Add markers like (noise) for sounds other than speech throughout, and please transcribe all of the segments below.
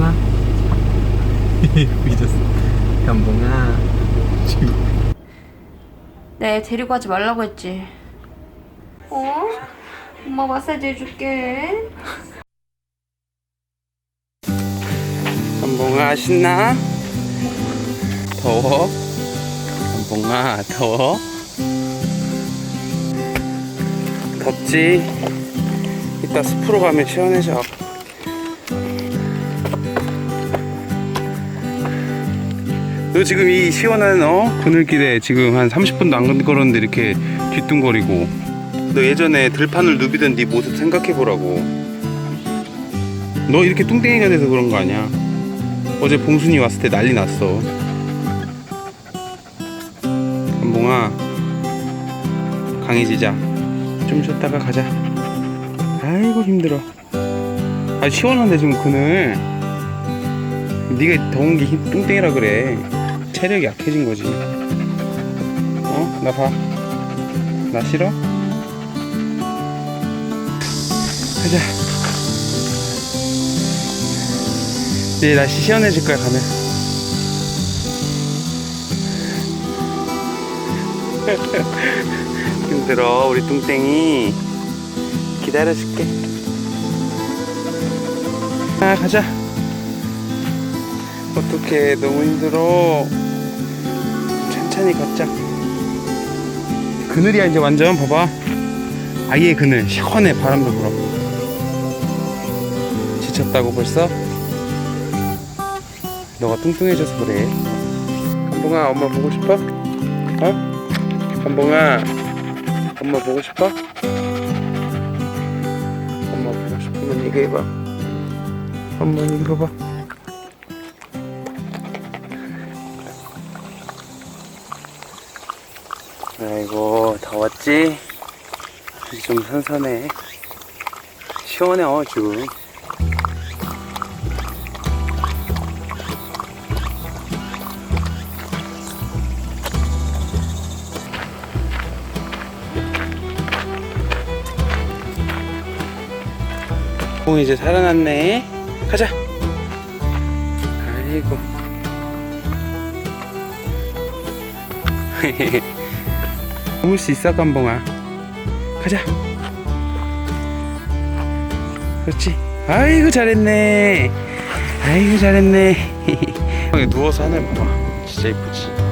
감봉아 삐졌어 감봉아 지금 네, 데리고 가지 말라고 했지. 어? 엄마 마사지 해줄게. 감봉아 신나? 더워? 감봉아 더워? 덥지? 이따 숲으로 가면 시원해져 너 지금 이 시원한 어? 그늘길에 지금 한 30분도 안 걸었는데 이렇게 뒤뚱거리고. 너 예전에 들판을 누비던 네 모습 생각해 보라고. 너 이렇게 뚱땡이가 돼서 그런 거 아니야? 어제 봉순이 왔을 때 난리 났어. 감봉아 강해지자. 좀 쉬었다가 가자. 아이고 힘들어. 아 시원한데 지금 그늘. 네가 더운 게 힘- 뚱땡이라 그래 체력이 약해진 거지 어? 나 봐. 나 싫어? 가자. 이제 날씨 시원해질 거야, 가면. (laughs) 힘들어, 우리 뚱땡이. 기다려줄게. 아, 가자. 어떡해, 너무 힘들어. 천천히 걷자. 그늘이야, 이제 완전, 봐봐. 아예 그늘, 시원해, 바람도 불어. 지쳤다고 벌써? 너가 뚱뚱해져서 그래. 감봉아, 엄마 보고 싶어? 어? 감봉아, 엄마 보고 싶어? 엄마 보고 싶으면 이거 해봐. 엄마 이거 봐. 아이고, 더웠지? 좀 선선해. 시원해, 어, 지금. 공 이제 살아났네. 가자. 아이고. (laughs) 먹을 수 있어, 깜봉아. 가자. 그렇지. 아이고 잘했네. 아이고 잘했네. (laughs) 누워서 하늘 봐봐. 진짜 이쁘지.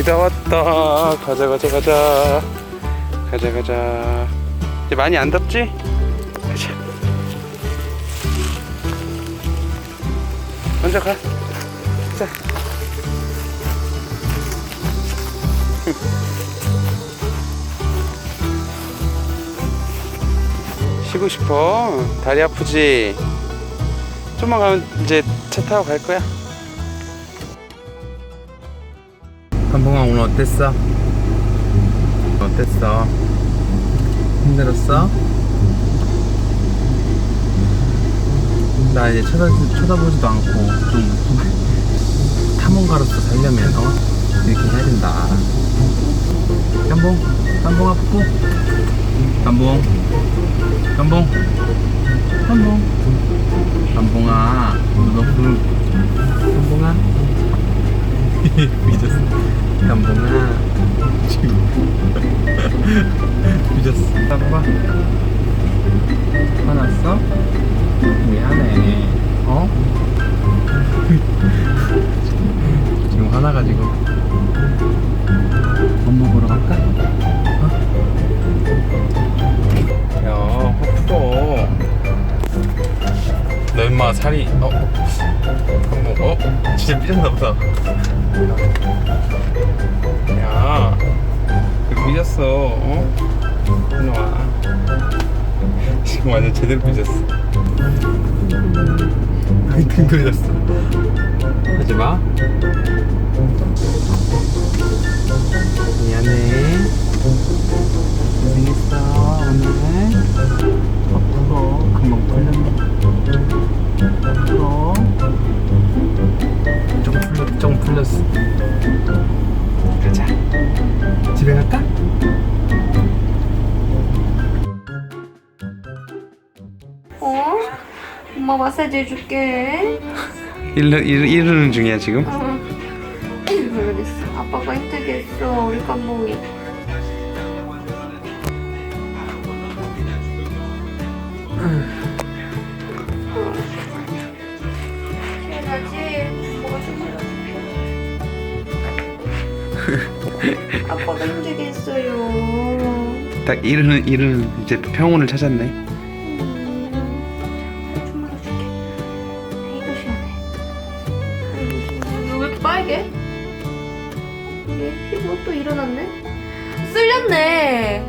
거의 다 왔다. 가자, 가자, 가자. 가자, 가자. 이제 많이 안 덥지? 가자. 먼저 가. 자. (laughs) 쉬고 싶어. 다리 아프지? 좀만 가면 이제 차 타고 갈 거야. 한봉아 오늘 어땠어? 어땠어? 힘들었어? 나 이제 쳐다, 쳐다보지도 않고 좀 (laughs) 탐험가로서 살려면 어? 이렇게 해야 된다 깜봉 깜봉아 푸 깜봉 깜봉 깜봉 깜봉아 너 그, 깜봉아 (laughs) 삐졌어 감봉아 지금 (laughs) 삐졌어 봐봐 화났어? 미안해 어? (laughs) 지금 화나가지고 엄마 보러 갈까? 어? 너 임마 살이 어? 감봉 어? 진짜 삐졌나 보다 야, 삐졌어, 어? 일로 와. 지금 완전 제대로 삐졌어. 등 돌렸어. 하지 마. 미안해. 고생했어 어? 엄마 마사지 해줄게. 이르, 이르, 이르는 중이야 지금? 어. 그랬어? 아빠가 힘들게 했어. 우리 시원하지? (laughs) 아빠가 힘들게 했어요. 딱 이르는 이르는 이제 평온을 찾았네. 또 일어났네? 쓸렸네.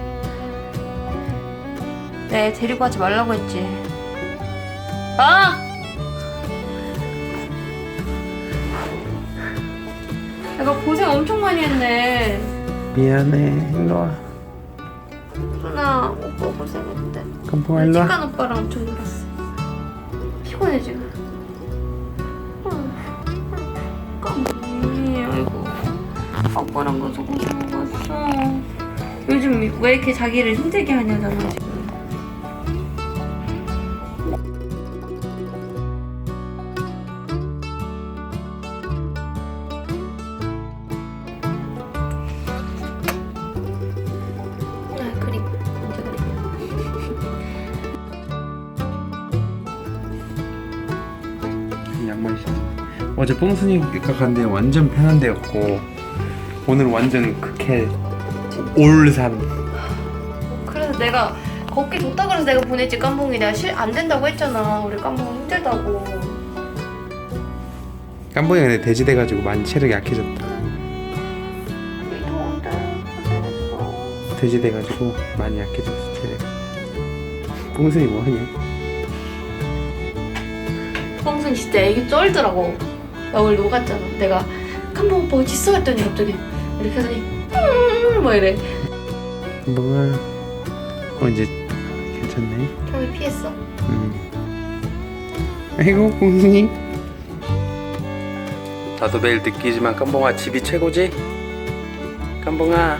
네, 데리고 가지 말라고 했지. 아! 내가 고생 엄청 많이 했네. 미안해. 일로 와. 누나, 오빠 고생했대. 깜뽕아 일로 와. 치간 오빠랑 엄청 놀았어. 피곤해 지금. 아빠랑 가서 고생하겠어. 요즘 왜 이렇게 자기를 힘들게 하냐잖아 지금. 아 그림. 언제 그림? 양말 신어. 어제 뽕순이가 간데 완전 편한 데였고 오늘 완전 극해 올산. 그래서 내가 걷기 좋다 그래서 내가 보냈지 깜봉이 내가 실 안 된다고 했잖아 우리 깜봉 힘들다고 깜뽕이 근데 돼지돼가지고 많이 체력이 약해졌다. 우리 더운데 고생했어 돼지돼가지고 많이 약해졌어 체력. 뽕순이 뭐하냐? 뽕순 진짜 애기 쩔더라고 나 오늘 녹았잖아 내가 깜봉 오빠 어디 있어 했더니 갑자기 이렇게 하더니 음 뭐 이래 뽕아. 어 이제 괜찮네. 형이 피했어 음. 아이고 뽕순이. 나도 매일 느끼지만 깜봉아 집이 최고지? 깜봉아